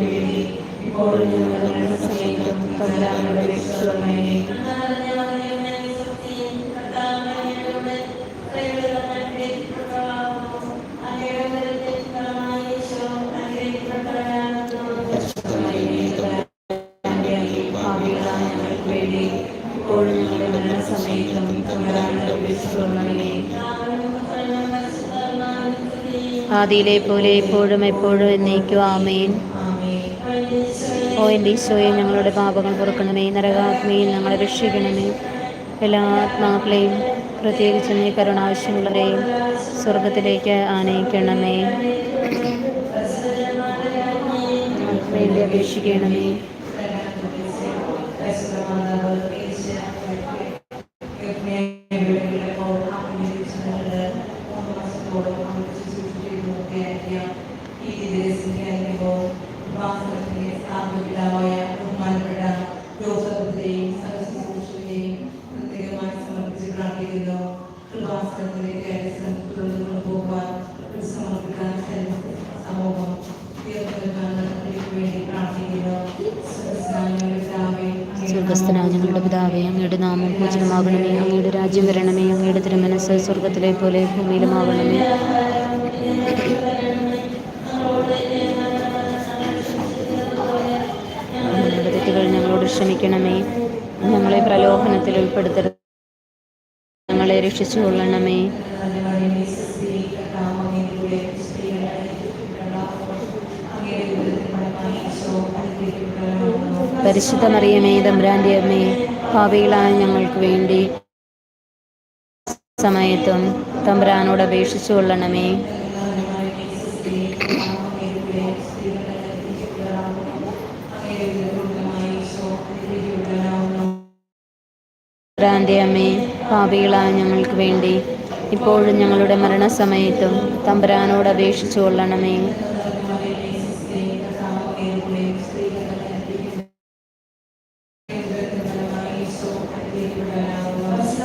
വേണ്ടി ഇപ്പോഴും ഞങ്ങളുടെ മരണസമയത്തും തമ്പുരാനോട് ആദിയിലെ പോലെ എപ്പോഴും എപ്പോഴും എന്നേക്കും ആമേൻ. ഓ എന്റെ ഈശോയെ ഞങ്ങളുടെ പാപങ്ങൾ പൊറുക്കണമേ. നരകാത്മയിൽ ഞങ്ങളെ രക്ഷിക്കണമേ. എല്ലാ ആത്മാക്കളെയും പ്രത്യേകിച്ച് നീ കരുണാവശ്യമുള്ളവരെയും സ്വർഗത്തിലേക്ക് ആനയിക്കണമേ. വേണ്ടി അപേക്ഷിക്കണമേ. ഞങ്ങളുടെ പിതാവേ അങ്ങയുടെ നാമം പൂജനമാകണമേ അങ്ങയുടെ രാജ്യം വരണമേ. അങ്ങയുടെ തിരുമനസ് സ്വർഗത്തിലെ പോലെ ഭൂമിയിലുമാകണമേ ഞങ്ങളുടെ തെറ്റുകൾ ഞങ്ങളോട് ക്ഷമിക്കണമേ. ഞങ്ങളെ പ്രലോഭനത്തിൽ ഉൾപ്പെടുത്തരുത്. ഞങ്ങളെ രക്ഷിച്ചു കൊള്ളണമേ പരിശുദ്ധ മറിയമേ തമ്പുരാന്റെ അമ്മേ ഞങ്ങൾക്ക് വേണ്ടി സമയത്തും തമ്പുരാനോട് അപേക്ഷിച്ചു കൊള്ളണമേ. തമ്പുരാന്റെ അമ്മേ ഭാവികളായ ഞങ്ങൾക്ക് വേണ്ടി ഇപ്പോഴും ഞങ്ങളുടെ മരണസമയത്തും തമ്പുരാനോട് അപേക്ഷിച്ചു കൊള്ളണമേ.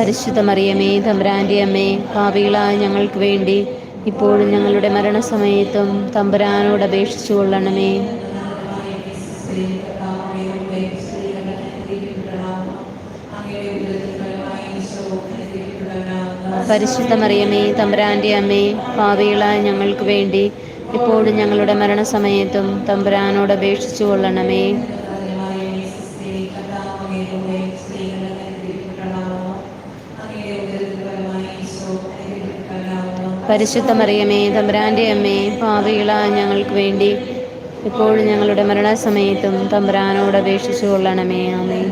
പരിശുദ്ധ മറിയമേ തമ്പുരാന്റെ അമ്മേ പാപികളായ ഞങ്ങൾക്ക് വേണ്ടി ഇപ്പോഴും ഞങ്ങളുടെ മരണസമയത്തും തമ്പുരാനോട് അപേക്ഷിച്ചു കൊള്ളണമേ. പരിശുദ്ധ മറിയമേ തമ്പുരാന്റെ അമ്മേ പാപികളായ ഞങ്ങൾക്ക് വേണ്ടി ഇപ്പോഴും ഞങ്ങളുടെ മരണസമയത്തും തമ്പുരാനോട് അപേക്ഷിച്ചു കൊള്ളണമേ. പരിശുദ്ധ മറിയമേ തമ്പുരാന്റെ അമ്മേ പാപികളായ ഞങ്ങൾക്ക് വേണ്ടി. ഇപ്പോൾ ഞങ്ങളുടെ മരണസമയത്തും തമ്പുരാനോട് അപേക്ഷിച്ചു കൊള്ളണമേ ആമേ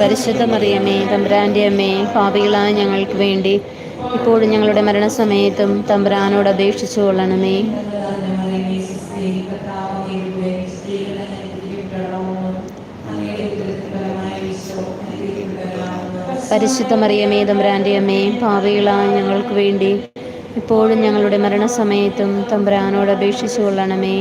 പരിശുദ്ധ മറിയമേ തമ്പുരാന്റെ അമ്മേ പാപികളായ ഞങ്ങൾക്ക് വേണ്ടി. ഇപ്പോഴും ഞങ്ങളുടെ മരണസമയത്തും തമ്പുരാനോട് അപേക്ഷിച്ചു കൊള്ളണമേ. പരിശുദ്ധ മറിയമേ തമ്പുരാന്റെ അമ്മേ പാപികളായ ഞങ്ങൾക്ക് വേണ്ടി ഇപ്പോഴും ഞങ്ങളുടെ മരണസമയത്തും തമ്പുരാനോട് അപേക്ഷിച്ചു കൊള്ളണമേ.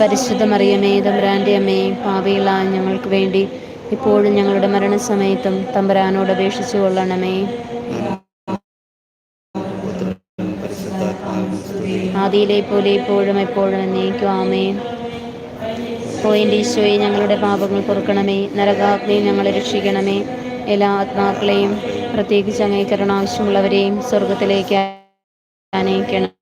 പരിശുദ്ധ മറിയമേ തമ്പുരാന്റെ അമ്മേ പാപികളായ ഞങ്ങൾക്ക് വേണ്ടി ഇപ്പോഴും ഞങ്ങളുടെ മരണസമയത്തും തമ്പുരാനോട് അപേക്ഷിച്ചു കൊള്ളണമേ. ആദിയിലെ പോലെ ഇപ്പോഴും എപ്പോഴും എന്നേക്കും ആമേ പോയിന്റെ ഈശോയെ ഞങ്ങളുടെ പാപങ്ങൾ പൊറുക്കണമേ. നരകാഗ്നി ഞങ്ങളെ രക്ഷിക്കണമേ. എല്ലാ ആത്മാക്കളെയും പ്രത്യേകിച്ച് അംഗീകരണ ആവശ്യമുള്ളവരെയും സ്വർഗത്തിലേക്ക് അനയിക്കണമേ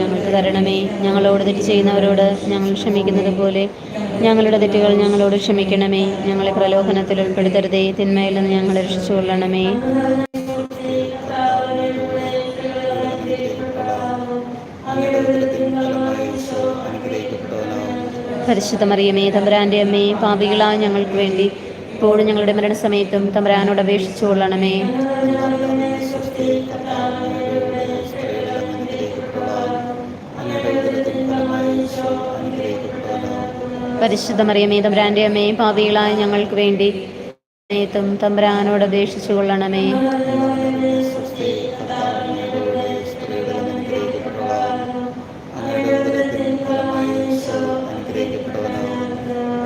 ഞങ്ങൾക്ക് തരണമേ. ഞങ്ങളോട് തെറ്റ് ചെയ്യുന്നവരോട് ഞങ്ങൾ ക്ഷമിക്കുന്നത് പോലെ ഞങ്ങളുടെ തെറ്റുകൾ ഞങ്ങളോട് ക്ഷമിക്കണമേ. ഞങ്ങളെ പ്രലോഭനത്തിൽ ഉൾപ്പെടുത്തരുതേ. തിന്മയിൽ നിന്ന് ഞങ്ങളെ രക്ഷിച്ചുകൊള്ളണമേ. പരിശുദ്ധ മറിയമേ തമ്പുരാന്റെ അമ്മേ പാപികളായ ഞങ്ങൾക്ക് വേണ്ടി ഇപ്പോഴും ഞങ്ങളുടെ മരണസമയത്തും തമ്പുരാനോട് അപേക്ഷിച്ചു കൊള്ളണമേ പരിശുദ്ധ മറിയമേ തമ്പുരാന്റെ അമ്മേ പാപികളായ ഞങ്ങൾക്ക് വേണ്ടി സമയത്തും തമ്പുരാനോട് അപേക്ഷിച്ചു കൊള്ളണമേ.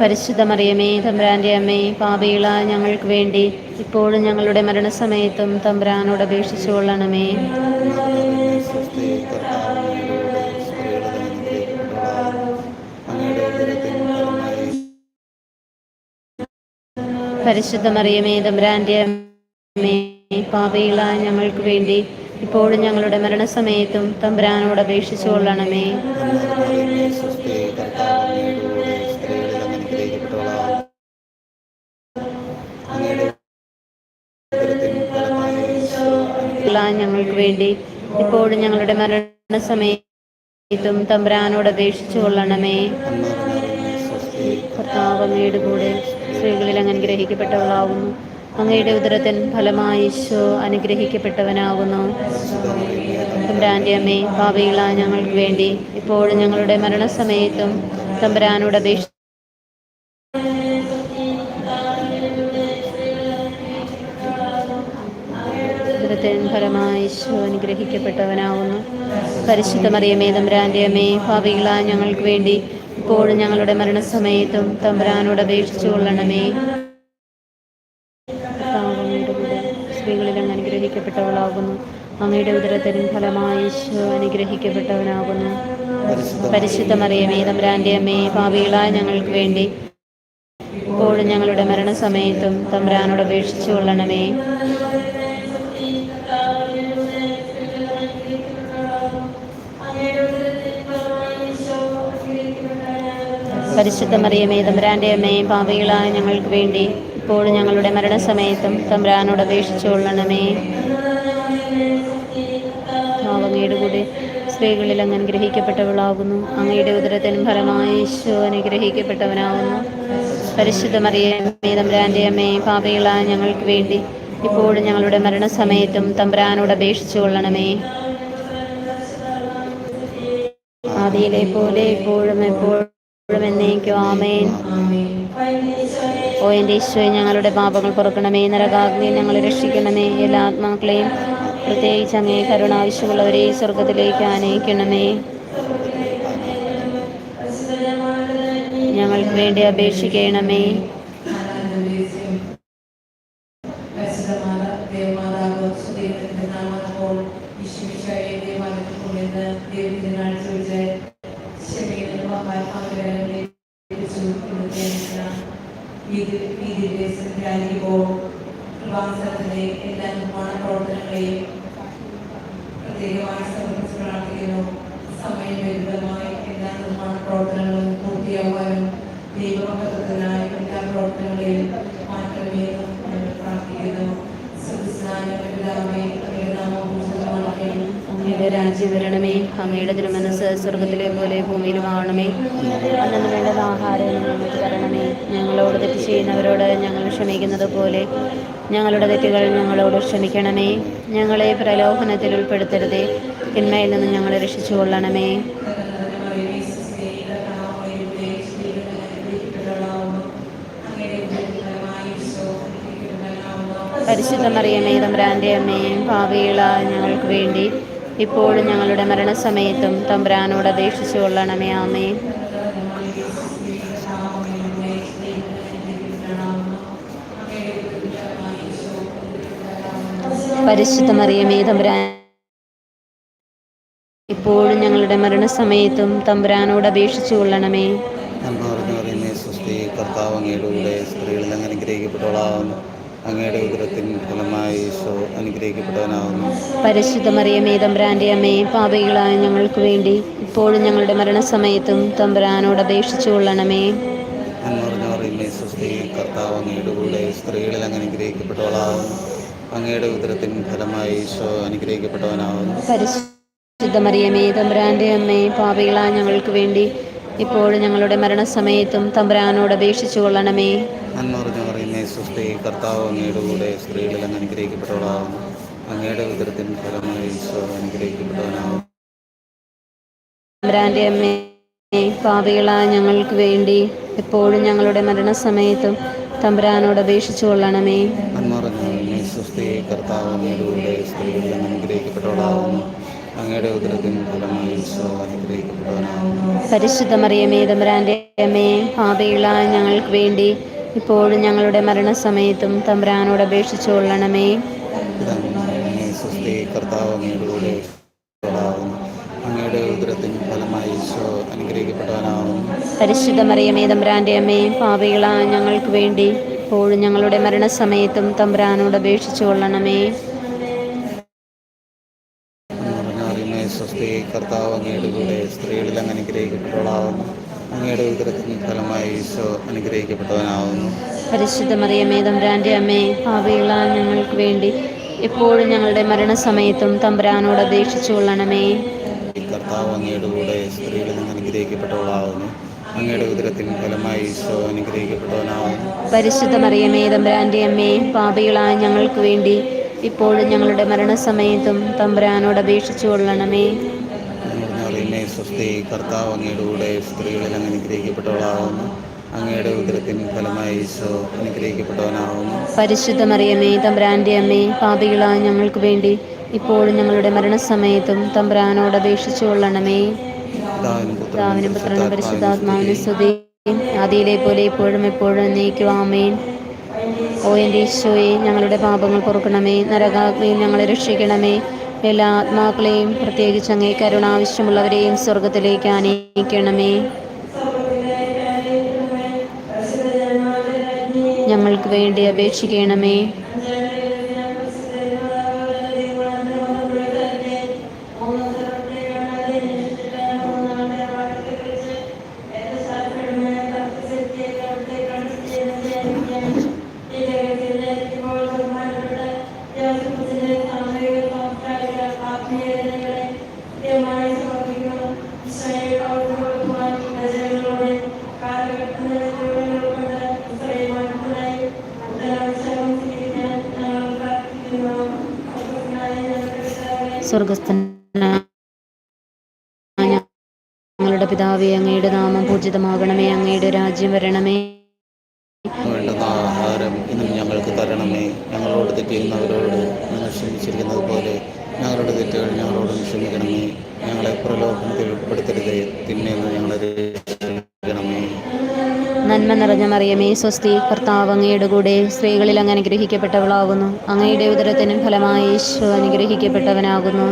പരിശുദ്ധ മറിയമേ തമ്പുരാന്റെ അമ്മേ പാപികളായ ഞങ്ങൾക്ക് വേണ്ടി ഇപ്പോഴും ഞങ്ങളുടെ മരണസമയത്തും തമ്പുരാനോട് അപേക്ഷിച്ചു കൊള്ളണമേ. പരിശുദ്ധ മറിയമേ തമ്പ്രാന്റെ അമ്മേ പാപയിലായ ഞങ്ങൾക്ക് വേണ്ടി ഇപ്പോഴും ഞങ്ങളുടെ മരണസമയത്തും തമ്പ്രാനോട് അപേക്ഷിച്ചു കൊള്ളണമേ. ഞങ്ങൾക്ക് വേണ്ടി ഇപ്പോഴും ഞങ്ങളുടെ മരണസമയത്തും തമ്പ്രാനോട് അപേക്ഷിച്ചു കൊള്ളണമേ. കർത്താവ് അങ്ങയുടെ കൂടെ സ്ത്രീകളിൽ അങ്ങ് അനുഗ്രഹിക്കപ്പെട്ടവളാകുന്നു അങ്ങയുടെ ഉദരത്തിൻ ഫലമായി ഈശോ അനുഗ്രഹിക്കപ്പെട്ടവനാകുന്നു. തമ്പുരാന്റെ അമ്മേ ഭാവിയിലാ ഞങ്ങൾക്ക് വേണ്ടി ഇപ്പോഴും ഞങ്ങളുടെ മരണസമയത്തും തമ്പുരാനോട് അപേക്ഷ ഉദരത്തിൻ ഫലമായി ഈശോ അനുഗ്രഹിക്കപ്പെട്ടവനാകുന്നു. പരിശുദ്ധ മറിയമേ തമ്പുരാന്റെ അമ്മേ ഭാവികളാ ഞങ്ങൾക്ക് വേണ്ടി ഇപ്പോഴും ഞങ്ങളുടെ മരണസമയത്തും തമ്പുരാനോട് അപേക്ഷിച്ചു കൊള്ളണമേ. സ്ത്രീകളിൽ അങ്ങ് അനുഗ്രഹിക്കപ്പെട്ടവളാകുന്നു. അങ്ങയുടെ ഉദരത്തിനും ഫലമായി ഈശോ അനുഗ്രഹിക്കപ്പെട്ടവനാകുന്നു. പരിശുദ്ധ മറിയമേ അമ്മയെ അമ്മേ പാവികളായ ഞങ്ങൾക്ക് വേണ്ടി ഇപ്പോഴും ഞങ്ങളുടെ മരണസമയത്തും തമ്പുരാനോട് അപേക്ഷിച്ചു കൊള്ളണമേ. പരിശുദ്ധ മറിയമേ തമ്പുരാന്റെ അമ്മയും പാപികളായ ഞങ്ങൾക്ക് വേണ്ടി ഇപ്പോഴും ഞങ്ങളുടെ മരണസമയത്തും തമ്പുരാനോട് അപേക്ഷിച്ചു കൊള്ളണമേ. അങ്ങയുടെ കൂടെ സ്ത്രീകളിൽ അങ്ങ് അനുഗ്രഹിക്കപ്പെട്ടവളാകുന്നു. അങ്ങയുടെ ഉദരത്തിനും ഫലമായി ഈശോ അനുഗ്രഹിക്കപ്പെട്ടവനാകുന്നു. പരിശുദ്ധ മറിയമേ തമ്പുരാന്റെ അമ്മയും പാപികളായ ഞങ്ങൾക്ക് വേണ്ടി ഇപ്പോഴും ഞങ്ങളുടെ മരണസമയത്തും തമ്പുരാനോട് അപേക്ഷിച്ചു കൊള്ളണമേ. ആദിയിലെ പോലെ ഇപ്പോഴും എപ്പോഴും എന്നേക്കും ആമേൻ. ഓ എന്റെ ഈശോയെ ഞങ്ങളുടെ പാപങ്ങൾ പൊറുക്കണമേ. നരകാഗ്നി ഞങ്ങളെ രക്ഷിക്കണമേ. എല്ലാ ആത്മാക്കളെയും പ്രത്യേകിച്ച് അങ്ങേ കരുണ ആവശ്യമുള്ളവരെ സ്വർഗത്തിലേക്ക് ആനയിക്കണമേ. ഞങ്ങൾക്ക് വേണ്ടി അപേക്ഷിക്കണമേ. പ്രവാസത്തിലെ എല്ലാ നിർമ്മാണ പ്രവർത്തനങ്ങളെയും പ്രത്യേകമായി സമർപ്പിച്ച് പ്രാർത്ഥിക്കുന്നു. എല്ലാ നിർമ്മാണ പ്രവർത്തനങ്ങളും പൂർത്തിയാവാനും ദൈവഭക്തത്തിനായി എല്ലാ പ്രവർത്തനങ്ങളെയും മാറ്റമേന്നും ഞങ്ങൾ അങ്ങയുടെ തിരുമനസ് സ്വർഗത്തിലെ പോലെ ഭൂമിയിലും ആവണമേ. അന്നു വേണ്ടത് ആഹാരം ഞങ്ങൾക്ക് തരണമേ. ഞങ്ങളോട് തെറ്റ് ചെയ്യുന്നവരോട് ഞങ്ങൾ ക്ഷമിക്കുന്നത് പോലെ ഞങ്ങളുടെ തെറ്റുകൾ ഞങ്ങളോട് ക്ഷമിക്കണമേ. ഞങ്ങളെ പ്രലോഭനത്തിൽ ഉൾപ്പെടുത്തരുതേ. തിന്മയിൽ നിന്ന് ഞങ്ങളെ രക്ഷിച്ചു കൊള്ളണമേ പരിശുദ്ധ മറിയമേ തമ്പുരാന്റെ അമ്മയും ഭാവിയിള ഞങ്ങൾക്ക് വേണ്ടി ഇപ്പോഴും ഞങ്ങളുടെ മരണസമയത്തും തമ്പുരാനോട് അപേക്ഷിച്ചു കൊള്ളണമേ ആമേ പരിശുദ്ധമറിയമേ തമ്പുരാൻ ഇപ്പോഴും ഞങ്ങളുടെ മരണസമയത്തും തമ്പുരാനോട് അപേക്ഷിച്ചു കൊള്ളണമേ. സ്ത്രീകളിൽ അങ്ങ് അനുഗ്രഹിക്കപ്പെട്ടവളാവുന്നു. അങ്ങയുടെ ഉദരത്തിൻ ഫലമായി ഈശോ പരിശുദ്ധ മറിയമേ തമ്പുരാന്റെ അമ്മേ പാപികളായ ഞങ്ങൾക്ക് വേണ്ടി ഇപ്പോഴും ഞങ്ങളുടെ മരണസമയത്തും തമ്പ്രാനോട് അപേക്ഷിച്ചു കൊള്ളണമേ. കർത്താവ് അങ്ങയുടെ കൂടെ സ്ത്രീകളിൽ അങ്ങ് അനുഗ്രഹിക്കപ്പെട്ടവളാവുന്നു അങ്ങയുടെ ഉദരത്തിൻ ഫലമായി ഈശോ അനുഗ്രഹിക്കപ്പെട്ടവനാവുന്നു. പരിശുദ്ധ മറിയമേ തമ്പുരാന്റെ അമ്മേ പാപികളായ ഞങ്ങൾക്ക് വേണ്ടി ഇപ്പോഴും ഞങ്ങളുടെ മരണസമയത്തും തമ്പ്രാനോട് അപേക്ഷിച്ചു കൊള്ളണമേ. നന്മ പറയുന്നേ കർത്താവ് അങ്ങയുടെ കൂടെ സ്ത്രീകളിൽ അങ്ങ് അനുഗ്രഹിക്കപ്പെട്ടവളാകുന്നു. അങ്ങയുടെ ഉദരത്തിൻ ഫലമായി അനുഗ്രഹിക്കപ്പെട്ടവനാകും അമ്മേ പാപികളായ ഞങ്ങൾക്ക് വേണ്ടി എപ്പോഴും ഞങ്ങളുടെ മരണസമയത്തും തമ്പുരാനോട് അപേക്ഷിച്ചു കൊള്ളണമേ. പരിശുദ്ധമറിയമേ തമ്പുരാന്റെ അമ്മയെ സ്വസ്തി കർത്താവ് അങ്ങയുടെ കൂടെ സ്ത്രീകളിൽ അങ്ങ് അനുഗ്രഹിക്കപ്പെട്ടവളാവുന്നു അങ്ങയുടെ ഉദരത്തിൻ ഫലമായി ഈശോ അനുഗ്രഹിക്കപ്പെട്ടവനാവുന്നു പരിശുദ്ധ മറിയമേ തമ്പുരാന്റെ അമ്മേ പാപികളായ ഞങ്ങൾക്ക് വേണ്ടി ഇപ്പോഴും ഞങ്ങളുടെ മരണസമയത്തും തമ്പ്രാനോട് അപേക്ഷിച്ചുകൊള്ളണമേ കർത്താവ് അങ്ങയുടെ അങ്ങയുടെ ഫലമായി പരിശുദ്ധ മറിയമേ തമ്പുരാന്റെ അമ്മേ പാപികളായ ഞങ്ങൾക്ക് വേണ്ടി ഇപ്പോഴും ഞങ്ങളുടെ മരണസമയത്തും തമ്പ്രാനോട് അപേക്ഷിച്ചു കൊള്ളണമേ. അറിയുമേ സ്വസ്തി കർത്താവ് അങ്ങയുടെ കൂടെ സ്ത്രീകളിൽ അങ്ങ് അനുഗ്രഹിക്കപ്പെട്ടവളാവുന്നു അങ്ങയുടെ ഉദരത്തിൻ ഫലമായി ഈശോ അനുഗ്രഹിക്കപ്പെട്ടവനാവുന്നു. പരിശുദ്ധ മറിയമേ തമ്പുരാന്റെ അമ്മേ പാപികളായ ഞങ്ങൾക്ക് വേണ്ടി എപ്പോഴും ഞങ്ങളുടെ മരണസമയത്തും തമ്പുരാനോട് അപേക്ഷിച്ചു കൊള്ളണമേ. ഈ കർത്താവ് അങ്ങയുടെ കൂടെ സ്ത്രീകളിൽ നിന്ന് അനുഗ്രഹിക്കപ്പെട്ടവളാവുന്നു. അങ്ങയുടെ ഉദരത്തിൻ ഫലമായി ഈശോ അനുഗ്രഹിക്കപ്പെട്ടവനാവുന്നു. പരിശുദ്ധ മറിയമേ തമ്പുരാന്റെ അമ്മേ പാപികളായ ഞങ്ങൾക്ക് വേണ്ടി ഇപ്പോഴും ഞങ്ങളുടെ മരണസമയത്തും തമ്പുരാനോട് അപേക്ഷിച്ചു കൊള്ളണമേ. കർത്താവ് അങ്ങയുടെ കൂടെ സ്ത്രീകളിൽ അങ്ങ് അനുഗ്രഹിക്കപ്പെട്ടവളാവുന്നു. അങ്ങയുടെ ഉദരത്തിൻ ഫലമായി ഈശോ അനുഗ്രഹിക്കപ്പെട്ടവനാവുന്നു. പരിശുദ്ധ മറിയമേ തമ്പ്രാന്റെ അമ്മേ പാപികളായ ഞങ്ങൾക്ക് വേണ്ടി ഇപ്പോഴും ഞങ്ങളുടെ മരണസമയത്തും തമ്പ്രാനോട് അപേക്ഷിച്ചു കൊള്ളണമേ. പിതാവിനും പുത്രനും പരിശുദ്ധാത്മാവിനും സ്തുതി. ആദിയിലെ പോലെ ഇപ്പോഴും എപ്പോഴും നീക്കുവാമേൻ ഓ എന്റെ ഈശോയെ ഞങ്ങളുടെ പാപങ്ങൾ പൊറുക്കണമേ. നരകാഗ്നിയിൽ ഞങ്ങളെ രക്ഷിക്കണമേ. എല്ലാ ആത്മാക്കളെയും പ്രത്യേകിച്ച് അങ്ങേ കരുണാവശ്യമുള്ളവരെയും സ്വർഗത്തിലേക്ക് ആനയിക്കണമേ. ഞങ്ങൾക്ക് വേണ്ടി അപേക്ഷിക്കണമേ. സ്വർഗസ്ഥനായ ഞങ്ങളുടെ പിതാവേ അങ്ങയുടെ നാമം പൂജിതമാകണമേ അങ്ങയുടെ രാജ്യം വരണമേ. വേണ്ടുന്ന ഞങ്ങൾക്ക് തരണമേ. ഞങ്ങളോട് തെറ്റിയുന്നവരോട് ഞങ്ങൾ ക്ഷമിച്ചിരിക്കുന്നത് പോലെ ഞങ്ങളുടെ തെറ്റുകൾ ഞങ്ങളോട് ക്ഷമിക്കണമേ. ഞങ്ങളെ പ്രലോഭനത്തിൽ ഉൾപ്പെടുത്തരുതേ. തിന്മയെന്ന് ഞങ്ങളെ നന്മ നിറഞ്ഞ മറിയമേ സ്വസ്തി കർത്താവ് അങ്ങയുടെ കൂടെ സ്ത്രീകളിൽ അങ്ങ് അനുഗ്രഹിക്കപ്പെട്ടവളാകുന്നു. അങ്ങയുടെ ഉദരത്തിനും ഫലമായി ഈശോ അനുഗ്രഹിക്കപ്പെട്ടവനാകുന്നു.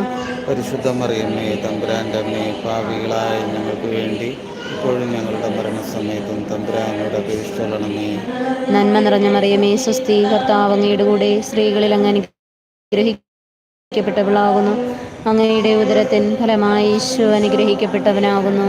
പരിശുദ്ധ മറിയമ്മേ തമ്പുരാന്റെ അമ്മേ പാവികളായ ഞങ്ങൾക്ക് വേണ്ടി ഇപ്പോഴും ഞങ്ങളുടെ മരണസമയത്തും തമ്പുരാനോട് അപേക്ഷിച്ചോളണമേ. നന്മ നിറഞ്ഞ മറിയമേ സ്വസ്തി കർത്താവ് അങ്ങയുടെ കൂടെ സ്ത്രീകളിൽ അങ്ങ് അനുഗ്രഹിക്കപ്പെട്ടവളാകുന്നു. അങ്ങയുടെ ഉദരത്തിൻ ഫലമായി ഈശോ അനുഗ്രഹിക്കപ്പെട്ടവനാകുന്നു.